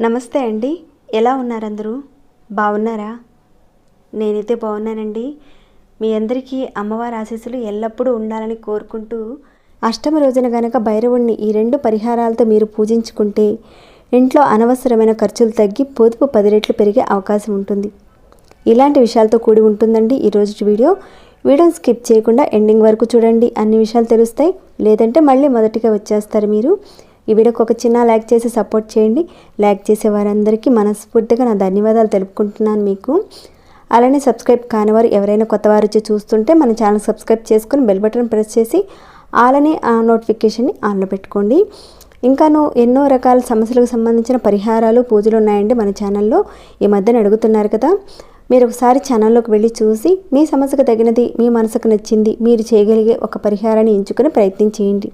నమస్తే అండి. ఎలా ఉన్నారందరూ? బాగున్నారా? నేనైతే బాగున్నానండి. మీ అందరికీ అమ్మవారి ఆశీస్సులు ఎల్లప్పుడూ ఉండాలని కోరుకుంటూ అష్టమ రోజున గనక భైరవుణ్ణి ఈ రెండు పరిహారాలతో మీరు పూజించుకుంటే ఇంట్లో అనవసరమైన ఖర్చులు తగ్గి పొదుపు పది రెట్లు పెరిగే అవకాశం ఉంటుంది. ఇలాంటి విషయాలతో కూడి ఉంటుందండి ఈరోజు వీడియో. వీడియోని స్కిప్ చేయకుండా ఎండింగ్ వరకు చూడండి. అన్ని విషయాలు తెలుస్తాయి. లేదంటే మళ్ళీ మొదటిగా వచ్చేస్తారు మీరు. ఈ వీడియోకి ఒక చిన్న లైక్ చేసి సపోర్ట్ చేయండి. లైక్ చేసే వారందరికీ మనస్ఫూర్తిగా నా ధన్యవాదాలు తెలుపుకుంటున్నాను మీకు. అలానే సబ్స్క్రైబ్ కానివారు ఎవరైనా కొత్త వారు వచ్చి చూస్తుంటే మన ఛానల్ సబ్స్క్రైబ్ చేసుకొని బెల్ బటన్ ప్రెస్ చేసి అలానే ఆ నోటిఫికేషన్ని ఆన్లో పెట్టుకోండి. ఇంకాను ఎన్నో రకాల సమస్యలకు సంబంధించిన పరిహారాలు పూజలు ఉన్నాయండి మన ఛానల్లో. ఈ మధ్యన అడుగుతున్నారు కదా. మీరు ఒకసారి ఛానల్లోకి వెళ్ళి చూసి మీ సమస్యకు తగినది మీ మనసుకు నచ్చింది మీరు చేయగలిగే ఒక పరిహారాన్ని ఎంచుకుని ప్రయత్నం చేయండి.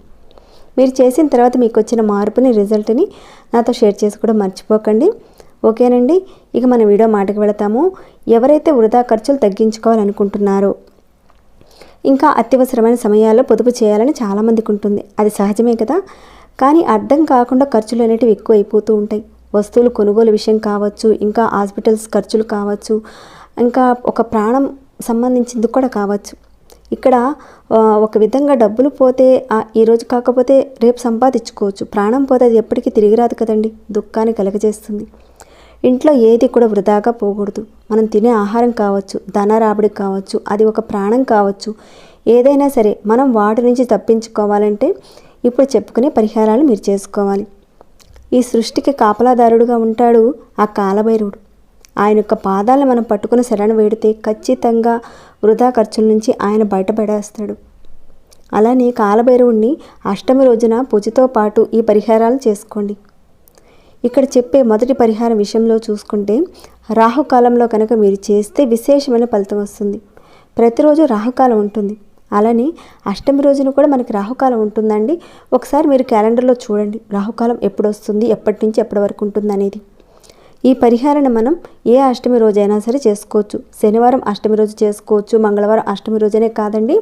మీరు చేసిన తర్వాత మీకు వచ్చిన మార్పుని రిజల్ట్ని నాతో షేర్ చేసుకోవడం మర్చిపోకండి. ఓకేనండి? ఇక మన వీడియో మాటకు వెళతాము. ఎవరైతే వృధా ఖర్చులు తగ్గించుకోవాలనుకుంటున్నారో ఇంకా అత్యవసరమైన సమయాల్లో పొదుపు చేయాలని చాలామందికి ఉంటుంది. అది సహజమే కదా? కానీ అర్థం కాకుండా ఖర్చులు అనేటివి ఎక్కువ అయిపోతూ ఉంటాయి. వస్తువులు కొనుగోలు విషయం కావచ్చు ఇంకా హాస్పిటల్స్ ఖర్చులు కావచ్చు ఇంకా ఒక ప్రాణం సంబంధించింది కూడా కావచ్చు. ఇక్కడ ఒక విధంగా డబ్బులు పోతే ఈరోజు కాకపోతే రేపు సంపాదించుకోవచ్చు. ప్రాణం పోతే అది ఎప్పటికీ తిరిగి రాదు కదండి. దుఃఖాన్ని కలగజేస్తుంది. ఇంట్లో ఏది కూడా వృధాగా పోకూడదు. మనం తినే ఆహారం కావచ్చు ధన రాబడి కావచ్చు అది ఒక ప్రాణం కావచ్చు. ఏదైనా సరే మనం వాటి నుంచి తప్పించుకోవాలంటే ఇప్పుడు చెప్పుకునే పరిహారాలు మీరు చేసుకోవాలి. ఈ సృష్టికి కాపలాదారుడుగా ఉంటాడు ఆ కాలభైరవుడు. ఆయన యొక్క పాదాలను మనం పట్టుకుని శరణ వేడితే ఖచ్చితంగా వృధా ఖర్చుల నుంచి ఆయన బయటపడేస్తాడు. అలానే కాలభైరవుణ్ణి అష్టమి రోజున పూజతో పాటు ఈ పరిహారాలు చేసుకోండి. ఇక్కడ చెప్పే మొదటి పరిహారం విషయంలో చూసుకుంటే రాహుకాలంలో కనుక మీరు చేస్తే విశేషమైన ఫలితం వస్తుంది. ప్రతిరోజు రాహుకాలం ఉంటుంది. అలానే అష్టమి రోజున కూడా మనకి రాహుకాలం ఉంటుందండి. ఒకసారి మీరు క్యాలెండర్లో చూడండి రాహుకాలం ఎప్పుడు వస్తుంది ఎప్పటి నుంచి ఎప్పటి వరకు ఉంటుంది అనేది ఈ పరిహారాన్ని మనం ఏ అష్టమి రోజైనా సరే చేసుకోవచ్చు. శనివారం అష్టమి రోజు చేసుకోవచ్చు మంగళవారం అష్టమి రోజనే కాదండి.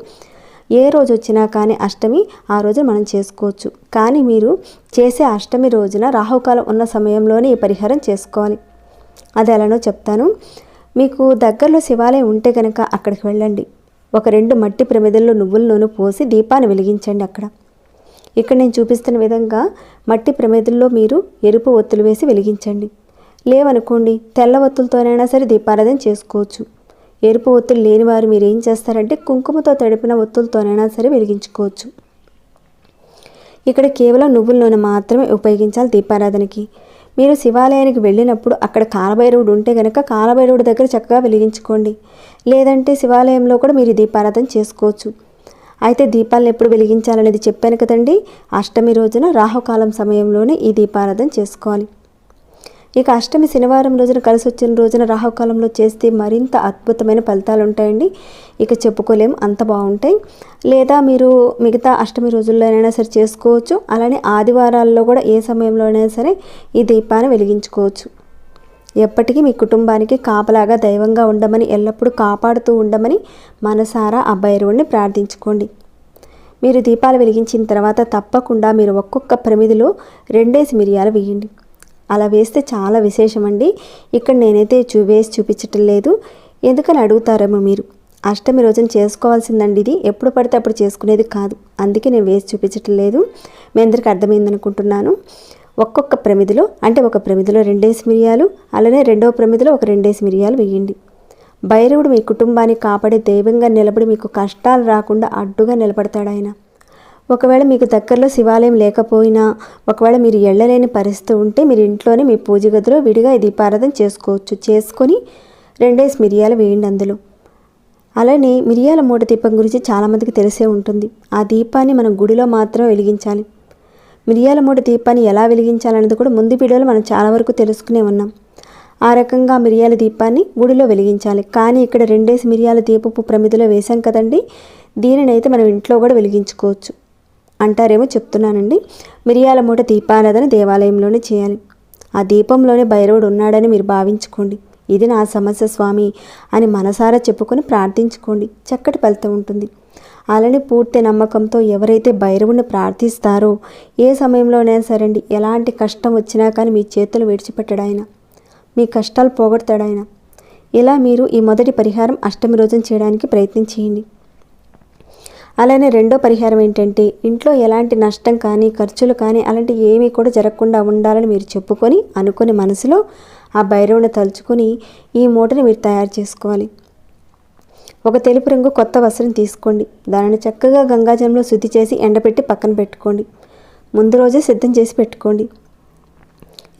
ఏ రోజు వచ్చినా కానీ అష్టమి ఆ రోజు మనం చేసుకోవచ్చు. కానీ మీరు చేసే అష్టమి రోజున రాహుకాలం ఉన్న సమయంలోనే ఈ పరిహారం చేసుకోవాలి. అది ఎలానో చెప్తాను. మీకు దగ్గరలో శివాలయం ఉంటే కనుక అక్కడికి వెళ్ళండి. ఒక రెండు మట్టి ప్రమిదల్లో నువ్వుల నూనె పోసి దీపాన్ని వెలిగించండి అక్కడ. ఇక్కడ నేను చూపిస్తున్న విధంగా మట్టి ప్రమిదల్లో మీరు ఎరుపు ఒత్తులు వేసి వెలిగించండి. లేవనుకోండి తెల్ల ఒత్తులతోనైనా సరే దీపారాధన చేసుకోవచ్చు. ఎరుపు ఒత్తులు లేని వారు మీరు ఏం చేస్తారంటే కుంకుమతో తడిపిన ఒత్తులతోనైనా సరే వెలిగించుకోవచ్చు. ఇక్కడ కేవలం నువ్వుల నూనె మాత్రమే ఉపయోగించాలి దీపారాధనకి. మీరు శివాలయానికి వెళ్ళినప్పుడు అక్కడ కాలభైరవుడు ఉంటే కనుక కాలభైరవుడి దగ్గర చక్కగా వెలిగించుకోండి. లేదంటే శివాలయంలో కూడా మీరు దీపారాధన చేసుకోవచ్చు. అయితే దీపాలను ఎప్పుడు వెలిగించాలనేది చెప్పాను కదండి. అష్టమి రోజున రాహుకాలం సమయంలోనే ఈ దీపారాధన చేసుకోవాలి. ఇక అష్టమి శనివారం రోజున కలిసి వచ్చిన రోజున రాహుకాలంలో చేస్తే మరింత అద్భుతమైన ఫలితాలు ఉంటాయండి. ఇక చెప్పుకోలేం అంత బాగుంటాయి. లేదా మీరు మిగతా అష్టమి రోజుల్లోనైనా సరే చేసుకోవచ్చు. అలానే ఆదివారాల్లో కూడా ఏ సమయంలోనైనా సరే ఈ దీపాన్ని వెలిగించుకోవచ్చు. ఎప్పటికీ మీ కుటుంబానికి కాపలాగా దైవంగా ఉండమని ఎల్లప్పుడూ కాపాడుతూ ఉండమని మనసారా అభయరువుని ప్రార్థించుకోండి. మీరు దీపాలు వెలిగించిన తర్వాత తప్పకుండా మీరు ఒక్కొక్క ప్రమిదిలో రెండేసి మిరియాలు వేయండి. అలా వేస్తే చాలా విశేషమండి. ఇక్కడ నేనైతే చూ వేసి చూపించటం లేదు. ఎందుకని అడుగుతారేమో మీరు? అష్టమి రోజున చేసుకోవాల్సిందండి ఇది. ఎప్పుడు పడితే అప్పుడు చేసుకునేది కాదు. అందుకే నేను వేసి చూపించటం లేదు. మీ అందరికీ అర్థమైంది అనుకుంటున్నాను ఒక్కొక్క ప్రమిదిలో అంటే ఒక ప్రమిదిలో రెండేసి మిరియాలు అలానే రెండవ ప్రమిదిలో ఒక రెండేసి మిరియాలు వేయండి. భైరవుడు మీ కుటుంబాన్ని కాపాడే దైవంగా నిలబడి మీకు కష్టాలు రాకుండా అడ్డుగా నిలబడతాడు ఆయన. ఒకవేళ మీకు దగ్గరలో శివాలయం లేకపోయినా ఒకవేళ మీరు వెళ్ళలేని పరిస్థితి ఉంటే మీరు ఇంట్లోనే మీ పూజ గదిలో విడిగా దీపారాధన చేసుకోవచ్చు. చేసుకొని రెండేసి మిరియాలు వేయండి అందులో. అలానే మిరియాల మూట దీపం గురించి చాలామందికి తెలిసే ఉంటుంది. ఆ దీపాన్ని మనం గుడిలో మాత్రం వెలిగించాలి. మిరియాల మూట దీపాన్ని ఎలా వెలిగించాలన్నది కూడా ముందు వీడియోలో మనం చాలా వరకు తెలుసుకునే ఉన్నాం. ఆ రకంగా మిరియాల దీపాన్ని గుడిలో వెలిగించాలి. కానీ ఇక్కడ రెండేసి మిరియాల దీపపు ప్రమిదిలో వేశాం కదండి. దీనినైతే మనం ఇంట్లో కూడా వెలిగించుకోవచ్చు. అంటారేమో చెప్తున్నానండి. మిరియాల మూట దీపారాధన దేవాలయంలోనే చేయాలి. ఆ దీపంలోనే భైరవుడు ఉన్నాడని మీరు భావించుకోండి. ఇది నా సమస్య స్వామి అని మనసారా చెప్పుకొని ప్రార్థించుకోండి. చక్కటి ఫలితం ఉంటుంది. అలానే పూర్తి నమ్మకంతో ఎవరైతే భైరవుని ప్రార్థిస్తారో ఏ సమయంలోనైనా సరండి ఎలాంటి కష్టం వచ్చినా కానీ మీ చేతులు విడిచిపెట్టడు ఆయన మీ కష్టాలు పోగొడతాడు ఆయన ఇలా మీరు ఈ మొదటి పరిహారం అష్టమి రోజున చేయడానికి ప్రయత్నం చేయండి అలానే రెండో పరిహారం ఏంటంటే ఇంట్లో ఎలాంటి నష్టం కానీ ఖర్చులు కానీ అలాంటి ఏమీ కూడా జరగకుండా ఉండాలని మీరు చెప్పుకొని అనుకుని మనసులో ఆ భైరవుని తలుచుకొని ఈ మూటని మీరు తయారు చేసుకోవాలి. ఒక తెలుపు రంగు కొత్త వస్త్రం తీసుకోండి. దానిని చక్కగా గంగాజలంలో శుద్ధి చేసి ఎండబెట్టి పక్కన పెట్టుకోండి. ముందు రోజే సిద్ధం చేసి పెట్టుకోండి.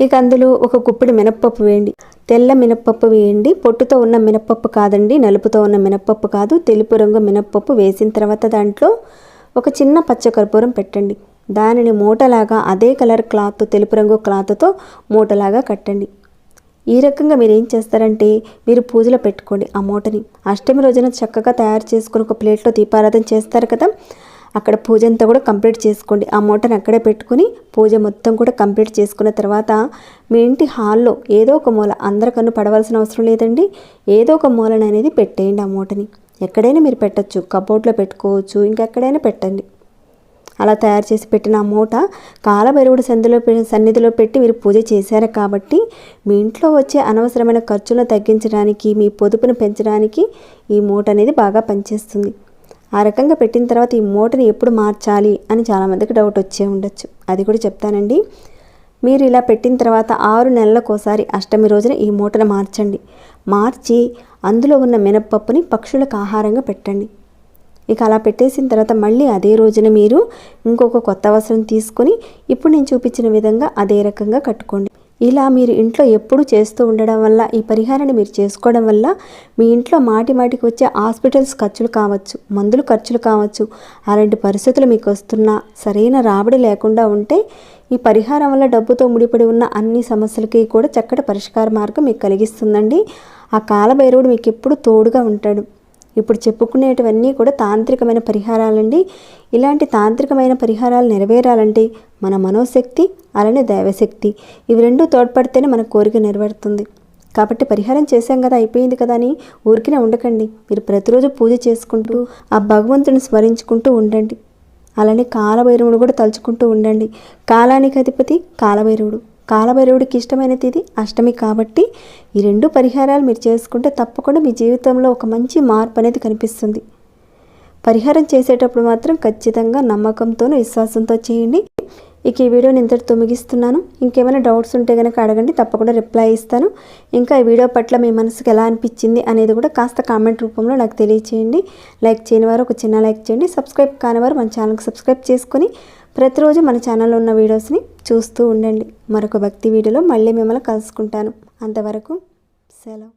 ఇక అందులో ఒక కుప్పిడి మినప్పప్పు వేయండి. తెల్ల మినప్పప్పు వేయండి. పొట్టుతో ఉన్న మినప్పప్పు కాదండి. నలుపుతో ఉన్న మినప్పప్పు కాదు. తెలుపు రంగు మినప్పప్పు వేసిన తర్వాత దాంట్లో ఒక చిన్న పచ్చకర్పూరం పెట్టండి. దానిని మూటలాగా అదే కలర్ క్లాత్ తెలుపు రంగు క్లాత్తో మూటలాగా కట్టండి. ఈ రకంగా మీరు ఏం చేస్తారంటే మీరు పూజలో పెట్టుకోండి ఆ మూటని. అష్టమి రోజున చక్కగా తయారు చేసుకుని ఒక ప్లేట్లో దీపారాధన చేస్తారు కదా. అక్కడ పూజ అంతా కూడా కంప్లీట్ చేసుకోండి. ఆ మూటను అక్కడే పెట్టుకుని పూజ మొత్తం కూడా కంప్లీట్ చేసుకున్న తర్వాత మీ ఇంటి హాల్లో ఏదో ఒక మూల అందరికన్నా పడవలసిన అవసరం లేదండి. ఏదో ఒక మూలన అనేది పెట్టేయండి ఆ మూటని. ఎక్కడైనా మీరు పెట్టచ్చు. కబోర్డ్లో పెట్టుకోవచ్చు. ఇంకెక్కడైనా పెట్టండి. అలా తయారు చేసి పెట్టిన ఆ మూట కాలభైరవుడు సంధిలో సన్నిధిలో పెట్టి మీరు పూజ చేశారు కాబట్టి మీ ఇంట్లో వచ్చే అనవసరమైన ఖర్చులను తగ్గించడానికి మీ పొదుపును పెంచడానికి ఈ మూట అనేది బాగా పనిచేస్తుంది. ఆ రకంగా పెట్టిన తర్వాత ఈ మూటని ఎప్పుడు మార్చాలి అని చాలామందికి డౌట్ వచ్చే ఉండొచ్చు. అది కూడా చెప్తానండి. మీరు ఇలా పెట్టిన తర్వాత ఆరు నెలలకోసారి అష్టమి రోజున ఈ మూటను మార్చండి. మార్చి అందులో ఉన్న మినప్పప్పుని పక్షులకు ఆహారంగా పెట్టండి. ఇక అలా పెట్టేసిన తర్వాత మళ్ళీ అదే రోజున మీరు ఇంకొక కొత్త వస్త్రం తీసుకొని ఇప్పుడు నేను చూపించిన విధంగా అదే రకంగా కట్టుకోండి. ఇలా మీరు ఇంట్లో ఎప్పుడు చేస్తూ ఉండడం వల్ల ఈ పరిహారాన్ని మీరు చేసుకోవడం వల్ల మీ ఇంట్లో మాటి మాటికి వచ్చే హాస్పిటల్స్ ఖర్చులు కావచ్చు మందులు ఖర్చులు కావచ్చు అలాంటి పరిస్థితులు మీకు వస్తున్నా సరైన రాబడి లేకుండా ఉంటే ఈ పరిహారం వల్ల డబ్బుతో ముడిపడి ఉన్న అన్ని సమస్యలకి కూడా చక్కటి పరిష్కార మార్గం మీకు కలిగిస్తుందండి. ఆ కాలభైరవుడు మీకు ఎప్పుడు తోడుగా ఉంటాడు. ఇప్పుడు చెప్పుకునేటివన్నీ కూడా తాంత్రికమైన పరిహారాలండి. ఇలాంటి తాంత్రికమైన పరిహారాలు నెరవేరాలంటే మన మనోశక్తి అలానే దైవశక్తి. ఇవి రెండు తోడ్పడితేనే మన కోరిక నెరవేరుతుంది. కాబట్టి పరిహారం చేశాం కదా అయిపోయింది కదా అని ఊరికినే ఉండకండి. మీరు ప్రతిరోజు పూజ చేసుకుంటూ ఆ భగవంతుని స్మరించుకుంటూ ఉండండి. అలానే కాలభైరవుడు కూడా తలుచుకుంటూ ఉండండి. కాలానికి అధిపతి కాలభైరవుడు. కాలభైరవుడికి ఇష్టమైన తిది అష్టమి కాబట్టి ఈ రెండు పరిహారాలు మీరు చేసుకుంటే తప్పకుండా మీ జీవితంలో ఒక మంచి మార్పు అనేది కనిపిస్తుంది. పరిహారం చేసేటప్పుడు మాత్రం ఖచ్చితంగా నమ్మకంతోనూ విశ్వాసంతో చేయండి. ఇక ఈ వీడియోని ఇంతటితో ముగిస్తున్నాను. ఇంకేమైనా డౌట్స్ ఉంటే కనుక అడగండి తప్పకుండా రిప్లై ఇస్తాను. ఇంకా ఈ వీడియో పట్ల మీ మనసుకు ఎలా అనిపించింది అనేది కూడా కాస్త కామెంట్ రూపంలో నాకు తెలియచేయండి. లైక్ చేయని వారు ఒక చిన్న లైక్ చేయండి. సబ్స్క్రైబ్ కాని వారు మన ఛానల్కి సబ్స్క్రైబ్ చేసుకొని ప్రతిరోజు మన ఛానల్లో ఉన్న వీడియోస్ని చూస్తూ ఉండండి. మరొక భక్తి వీడియోలో మళ్ళీ మిమ్మల్ని కలుసుకుంటాను. అంతవరకు సెలవు.